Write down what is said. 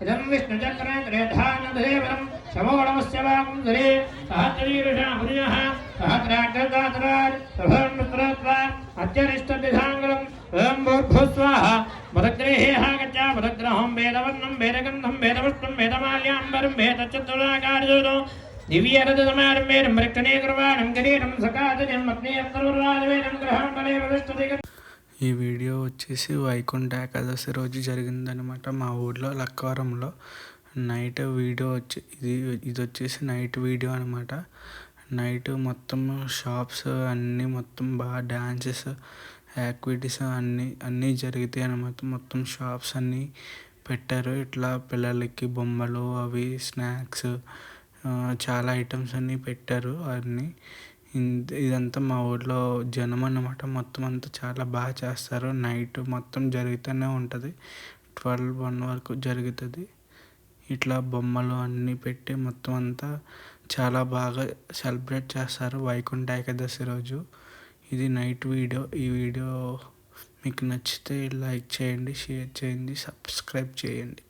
ఇదం విష్ణుచక్రే త్రేధానదేవరం శమోడమస్య వాకం సహచరీరుషా హృదయ సహద్రాగ్రదాతరాజ్ ప్రభర్మిత్రత్వా అత్యరిష్టదిధాంగలం ఓం భూర్భుస్వాహ మదగ్రేహాగచ్చ మదగ్రహం వేదవర్ణం వేదగంధం వేదవృష్ణం వేదమాల్యాంబరం వేదచతురాకార్యోదో ఈ వీడియో వచ్చేసి వైకుంఠ ఏకాదశి రోజు జరిగిందనమాట మా ఊర్లో లక్కవరంలో నైట్ వీడియో వచ్చి ఇది ఇది వచ్చేసి నైట్ వీడియో అనమాట నైట్ మొత్తం షాప్స్ అన్నీ మొత్తం బాగా డ్యాన్సెస్ యాక్టివిటీస్ అన్నీ అన్నీ జరుగుతాయి అనమాట మొత్తం షాప్స్ అన్నీ పెట్టారు. ఇట్లా పిల్లలకి బొమ్మలు అవి స్నాక్స్ చాలా ఐటమ్స్ అన్నీ పెట్టారు అన్నీ. ఇదంతా మా ఊర్లో జనం అన్నమాట. మొత్తం అంతా చాలా బాగా చేస్తారు. నైట్ మొత్తం జరుగుతూనే ఉంటుంది. ట్వెల్వ్ వన్ వరకు జరుగుతుంది. ఇట్లా బొమ్మలు అన్నీ పెట్టి మొత్తం అంతా చాలా బాగా సెలబ్రేట్ చేస్తారు వైకుంఠ ఏకాదశి రోజు. ఇది నైట్ వీడియో. ఈ వీడియో మీకు నచ్చితే లైక్ చేయండి షేర్ చేయండి సబ్స్క్రైబ్ చేయండి.